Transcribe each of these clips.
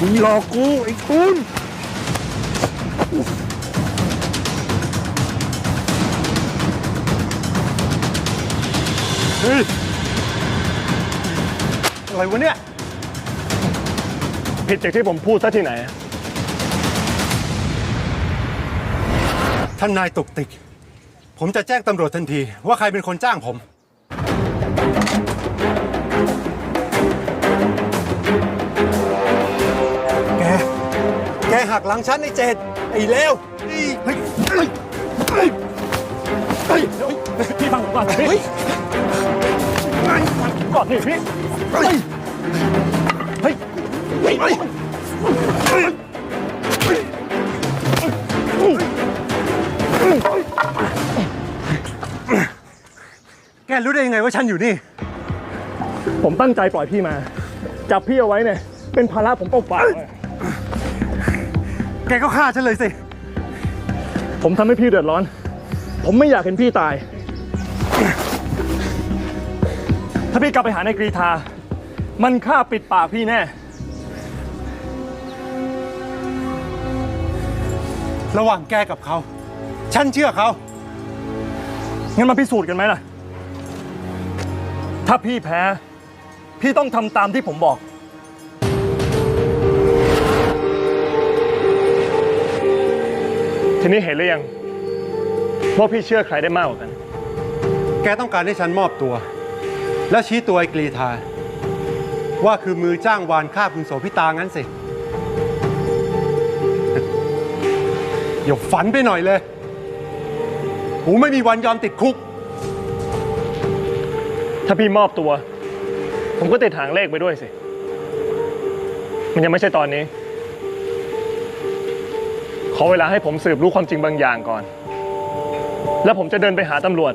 มึงหลอกกูไอ้คุณเฮ้ยอะไรวะเนี่ย ผิดจากที่ผมพูดซะที่ไหน ท่านนายตุกติก ผมจะแจ้งตำรวจทันทีว่าใครเป็นคนจ้างผม แก แกหักหลังฉันไอ้เจดไอ้เลวไอ้เฮ้ยเฮ้ยเฮ้ยเฮ้ยเฮ้ยพี่ฟังผมก่อนพี่เฮ้ยก่อนนี่พี่เฮ้ยเฮ้ยเฮ้ยเฮ้ย แกรู้ได้ยังไงว่าฉันอยู่นี่ ผมตั้งใจปล่อยพี่มา จับพี่เอาไว้เนี่ย เป็นภาระผมเปล่าๆเลยแกก็ฆ่าฉันเลยสิ ผมทำให้พี่เดือดร้อน ผมไม่อยากเห็นพี่ตาย ถ้าพี่กลับไปหานายกรีธา มันฆ่าปิดปากพี่แน่ ระหว่างแกกับเขา ฉันเชื่อเขา งั้นมาพิสูจน์กันไหมล่ะ ถ้าพี่แพ้ พี่ต้องทำตามที่ผมบอก ทีนี้เห็นหรือยังว่าพี่เชื่อใครได้มากกว่ากัน แกต้องการให้ฉันมอบตัว แล้วชี้ตัวไอ้กรีธาว่าคือมือจ้างวานฆ่าคุณโสพิตางั้นสิ อย่าฝันไปหน่อยเลยกูไม่มีวันยอมติดคุก ถ้าพี่มอบตัว ผมก็ติดหางเลขไปด้วยสิ มันยังไม่ใช่ตอนนี้ ขอเวลาให้ผมสืบรู้ความจริงบางอย่างก่อน แล้วผมจะเดินไปหาตำรวจ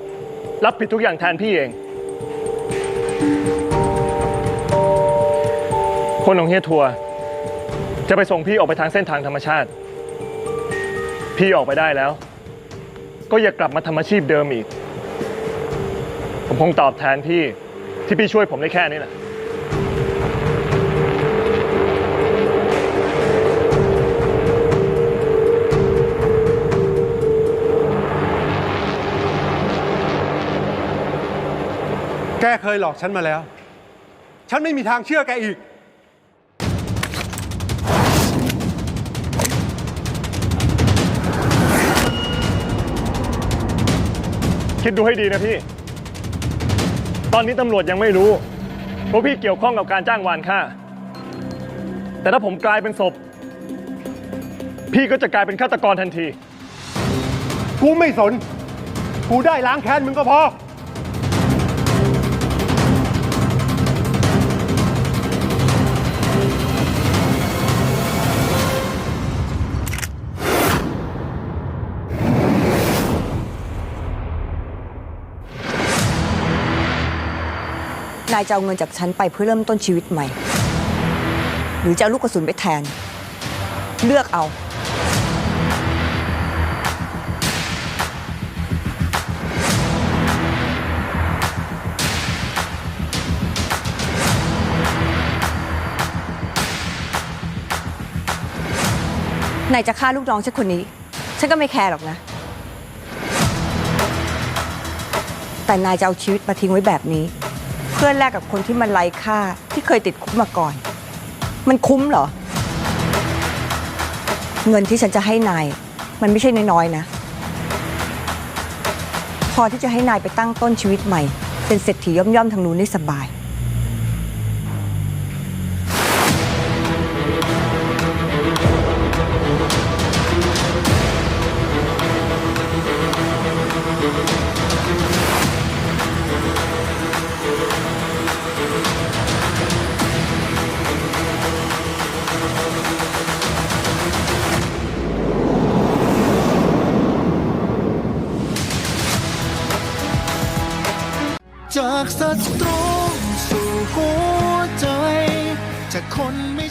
รับผิดทุกอย่างแทนพี่เอง คนของเฮียทัวร์จะไปส่งพี่ออกไปทางเส้นทางธรรมชาติ พี่ออกไปได้แล้ว ก็อย่ากลับมาทำอาชีพเดิมอีก ผมคงตอบแทนพี่ที่พี่ช่วยผมได้แค่นี้แหละ แกเคยหลอกฉันมาแล้ว ฉันไม่มีทางเชื่อแกอีก คิดดูให้ดีนะพี่ ตอนนี้ตำรวจยังไม่รู้ว่าพี่เกี่ยวข้องกับการจ้างวานฆ่า แต่ถ้าผมกลายเป็นศพ พี่ก็จะกลายเป็นฆาตกรทันที กูไม่สน กูได้ล้างแค้นมึงก็พอ นายจะเอาเงินจากฉันไปเพื่อเริ่มต้นชีวิตใหม่ หรือจะเอาลูกกระสุนไปแทน เลือกเอา นายจะฆ่าลูกน้องฉันคนนี้ ฉันก็ไม่แคร์หรอกนะ แต่นายจะเอาชีวิตมาทิ้งไว้แบบนี้ เพื่อแลกกับคนที่มันไร้ค่าที่เคยติดคุกมาก่อน มันคุ้มเหรอ เงินที่ฉันจะให้นาย มันไม่ใช่น้อยๆนะ พอที่จะให้นายไปตั้งต้นชีวิตใหม่ เป็นเศรษฐีย่อมๆทางนู้นได้สบาย จากศัตรูสู่หัวใจ จากคนไม่